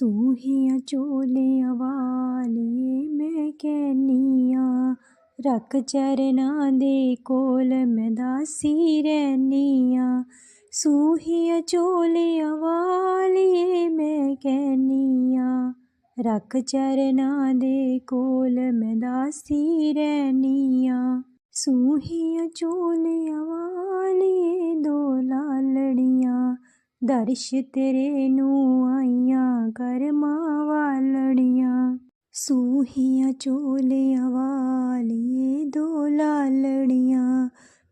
ਸੂਹੀਆਂ ਚੋਲਿਆਂ ਵਾਲੀਏ ਮੈਂ ਕਹਿਨੀਆਂ, ਰੱਖ ਚਰਨਾਂ ਦੇ ਕੋਲ ਮੈਂ ਦਾਸੀ ਰਹਿਨੀਆਂ। ਸੂਹੀਆਂ ਚੋਲਿਆਂ ਵਾਲੀਏ ਮੈਂ ਕਹਿਨੀਆਂ, ਰੱਖ ਚਰਨਾਂ ਦੇ ਕੋਲ ਮੈਂ ਦਾਸੀ ਰਹਿਨੀਆਂ। ਸੂਹੀਆਂ ਚੋਲਿਆਂ ਵਾਲੀਏ ਦੋ ਲਾਲੜੀਆਂ, ਦਰਸ਼ ਤੇਰੇ ਨੂੰ ਕਰਮਾਂ ਵਾਲੜੀਆਂ ਸੂਹੀਆਂ ਚੋਲਿਆਂ ਵਾਲੀਏ ਦੋ ਲਾਲੜੀਆਂ।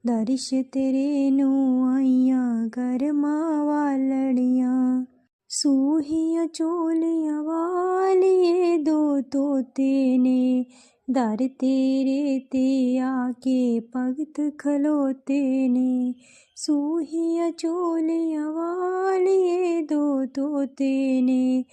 ਦਰਸ਼ ਤੇਰੇ ਨੂੰ ਆਈਆਂ ਕਰਮਾਂ ਵਾਲੜੀਆਂ ਸੂਹੀਆਂ ਚੋਲਿਆਂ ਵਾਲੀਏ ਦੋ ਤੋਤੇ ਨੇ। ਦਰ ਤੇਰੇ ਤੇ ਆ ਕੇ ਭਗਤ ਖਲੋਤੇ ਨੇ। ਸੂਹੀਆਂ ਚੋਲਿਆਂ ਵਾਲੀਏ ਦੋ ਤੋਤੇ ਨੇ।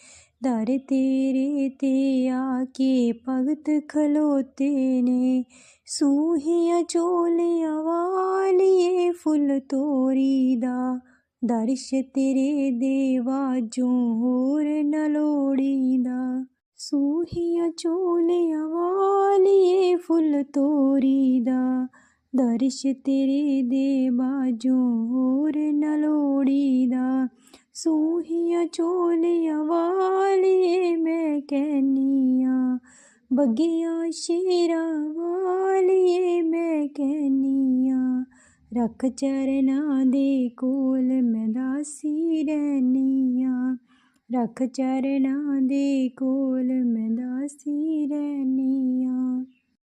ਦਰ ਤੇਰੇ ਤੇ ਆ ਕੇ ਭਗਤ ਖਲੋਤੇ ਨੇ। ਸੂਹੀਆਂ ਚੋਲਿਆਂ ਵਾਲੀਏ ਫੁੱਲ ਤੋਰੀ ਦਾ। ਦਰਸ਼ ਤੇਰੇ ਦੇ ਵਾਜੋਂ ਹੋਰ ਨ ਲੋੜੀਦਾ ਸੂਹੀਆਂ ਚੋਲਿਆਂ ਵਾਲੀਏ ਫੁੱਲ ਤੋਰੀ ਦਾ ਦਰਸ਼ ਤੇਰੇ ਦੇ ਬਾਜੋ ਹੋਰ ਨ ਲੋੜੀਦਾ। ਸੂਹੀਆਂ ਚੋਲਿਆਂ ਵਾਲੀਏ ਮੈਂ ਕਹਿਨੀਆਂ, ਬੱਗੀਆਂ ਸ਼ੇਰਾਂ ਵਾਲੀਏ ਮੈਂ ਕਹਿਨੀਆਂ, ਰੱਖ ਚਰਨਾਂ ਦੇ ਕੋਲ ਮੈਂ ਦਾਸੀ ਰਹਿਨੀਆਂ ਰੱਖ ਚਰਨਾਂ ਦੇ ਕੋਲ ਮੈਂ ਦਾਸੀ ਰਹਿਨੀਆਂ